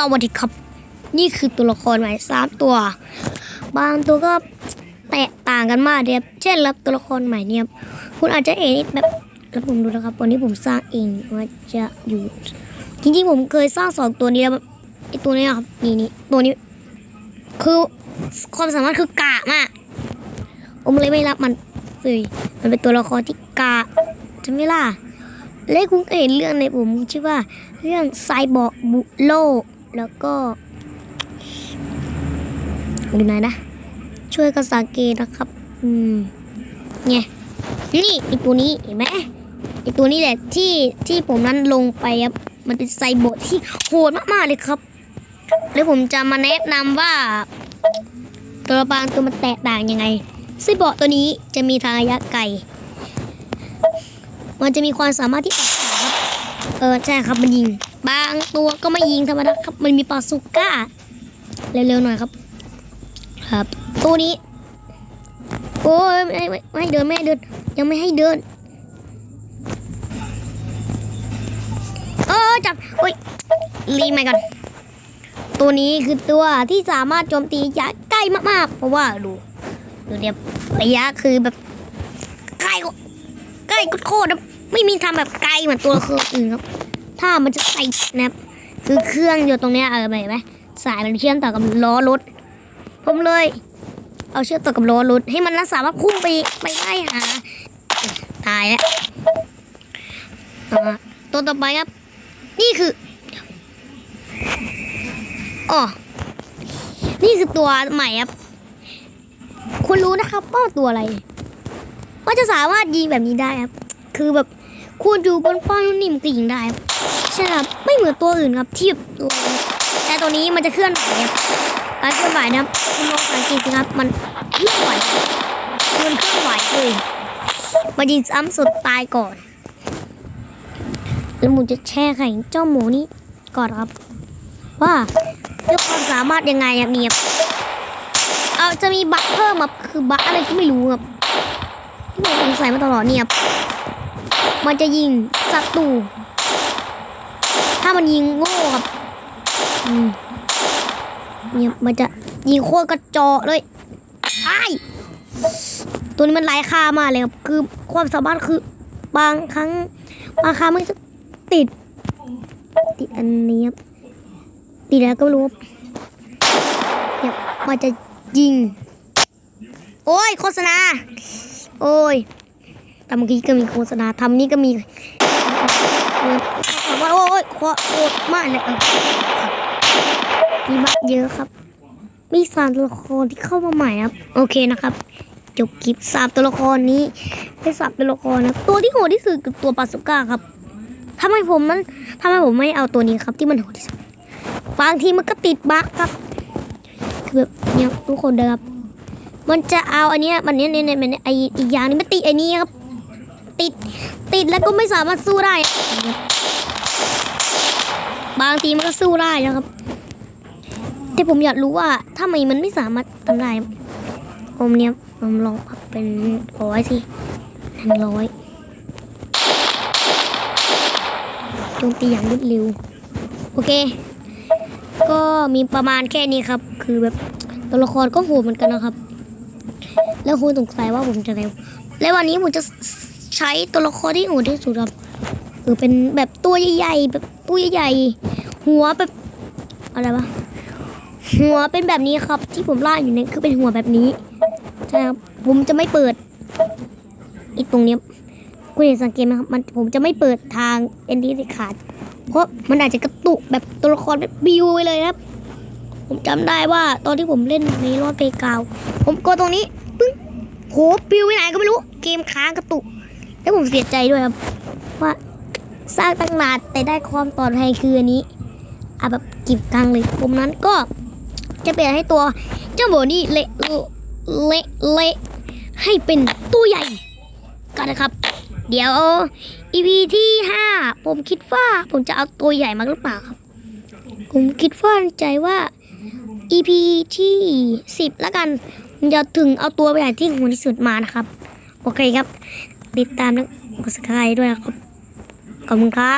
สวัสดีครับ นี่คือตัวละครใหม่สามตัว บางตัวก็แตกต่างกันมากเนี่ยเช่นรับตัวละครใหม่เนี่ยคุณอาจจะเห็นแบบแล้วผมดูนะครับวันนี้ผมสร้างเองว่าจะอยู่ จริงๆผมเคยสร้างสองตัวนี้แล้วไอตัวนี้ครับนี่นี่ตัวนี้ คือความสามารถคือกามากผมเลยไม่รับมันเลยมันเป็นตัวละครที่กากใช่ไหมล่ะและคุณก็เห็นเรื่องในผมชื่อว่าเรื่องไซบอร์กบุโล แล้วก็อยู่ไหนนะ ช่วยกันสังเกตนะครับ อืมเนี่ยนี่ไอตัวนี้เห็นไหมไอตัวนี้แหละที่ที่ผมนั้นลงไปครับ มันเป็นไซบอร์กที่โหดมากๆเลยครับแล้วผมจะมาแนะนำว่า ตัวบางตัวมันแตกต่างยังไงไซบอร์กตัวนี้จะมีทางระยะไกลมันจะมีความสามารถที่แตกต่างครับ เออใช่ครับมันยิง บางตัวก็ไม่ยิงธรรมดาครับ มันมีปาสุก้า เร็วๆหน่อยครับ ครับ ตัวนี้ โอ้ยไม่ไม่ไม่ให้เดินไม่ให้เดิน ยังไม่ให้เดินเออจับโอ้ยรีใหม่ก่อน ตัวนี้คือตัวที่สามารถโจมตีระยะใกล้มากๆ เพราะว่าดูดูเนี่ยระยะคือแบบใกล้กว่าใกล้โคตรไม่มีทำแบบไกลเหมือนตัวละครอื่นครับ ถ้ามันจะใส่นะครับ คือเครื่องอยู่ตรงเนี้ยเออเห็นไหมสายมันเชื่อมต่อกับล้อรถ ผมเลย เอาเชือมต่อกับล้อรถให้มันสามารถพุ่งไปไปได้หาตายแล้วตัวต่อไปครับ นี่คืออ๋อนี่คือตัวใหม่ครับ คุณรู้นะครับว่าตัวอะไรว่าจะสามารถยิงแบบนี้ได้ครับ คือแบบ คุณอยู่บนฟ้านิ่มก็ยิงได้ใช่ครับไม่เหมือนตัวอื่นครับที่แตัวแต่ตัวนี้มันจะเคลื่อนไหวครับการเคลื่อนไหวนะครับคุณลองสังเกตสิครับมันเคลื่อนไหวมันเคลื่อนไหวเลยมายิงซ้ำสุดตายก่อนแล้วหมูจะแช่ไข่เจ้าหมูนี้ก่อนครับ ว่าด้วยความสามารถยังไงครับเนี่ยเอาจะมีบัคเพิ่มครับคือบัคอะไรก็ไม่รู้ครับที่ผมสงสัยมาตลอดเนี่ย มันจะยิงศัตรูถ้ามันยิงโง่ครับอืมเนี่ยมันจะยิงโคตรกระจอกเลยไอ้ตัวนี้มันไร้ค่ามากเลยครับ คือความสามารถคือบางครั้งบางครั้งมันจะติด ติดอันนี้ครับติดแล้วก็รู้เนี่ยมันจะยิง โอ้ยโฆษณา โอ้ย ทำเมื่อกี้ก็มีโฆษณาทำนี่ก็มีว่าโอ้ยโคตรมากเลยครับมีบัตรเยอะครับ มีสามตัวละครที่เข้ามาใหม่ครับ โอเคนะครับจบคลิปสามตัวละครนี้เป็นสามตัวละครนะตัวที่โหดที่สุดคือตัวปาสุก้าครับทำไมผมมันทำไมผมไม่เอาตัวนี้ครับ ที่มันโหดที่สุดบางทีมันก็ติดบั๊กครับคือแบบเนี่ยทุกคนเดินครับมันจะเอาอันนี้มันเนี้ยเนี่ยเนี่ยไออีกอย่างนึงมันติดไอ้นี้ครับ ติด ติดแล้วก็ไม่สามารถสู้ได้ บางทีมันก็สู้ได้นะครับ แต่ผมอยากรู้ว่าถ้าไมมันไม่สามารถทำได้ผมเนี้ยผมลองปรับเป็นร้อยสิหนึ่งร้อยโจมตีอย่างรวดเร็วโอเค ก็มีประมาณแค่นี้ครับ คือแบบตัวละครก็โหดเหมือนกันนะครับ แล้วคุณสงสัยว่าผมจะเร็ว และวันนี้ผมจะ ใช้ตัวละครที่โหดที่สุดครับคือเป็นแบบตัวใหญ่ๆแบบตัวใหญ่ๆหัวแบบอะไรวะหัวเป็นแบบนี้ครับ ที่ผมล่าอยู่เนี่ยคือเป็นหัวแบบนี้ใช่ครับผมจะไม่เปิดอีกตรงเนี้ยคุณเห็นสังเกตไหมครับมันผมจะไม่เปิดทางเอ็นดีเขาด เพราะมันอาจจะกระตุกแบบตัวละครแบบบิวไปเลยครับ ผมจำได้ว่าตอนที่ผมเล่นในรอบเพกาว ผมกดตรงนี้ปึ้งโหปิวไปไหนก็ไม่รู้ เกมค้างกระตุก แล้วผมเสียใจด้วยครับว่าสร้างตั้งนานแต่ได้ความปลอดภัยคืออันนี้อะแบบกิบกลางเลยผมนั้นก็จะเปลี่ยนให้ตัวเจ้าโบนี่เละเละเละให้เป็นตัวใหญ่กันนะครับ เดี๋ยว EP ที่ห้าผมคิดว่าผมจะเอาตัวใหญ่มาหรือเปล่าครับ ผมคิดว่าใจว่า EP ที่สิบแล้วกันผมจะถึงเอาตัวใหญ่ที่หัวที่สุดมานะครับ โอเคครับ ติดตามและกด subscribe ด้วยครับขอบคุณครับ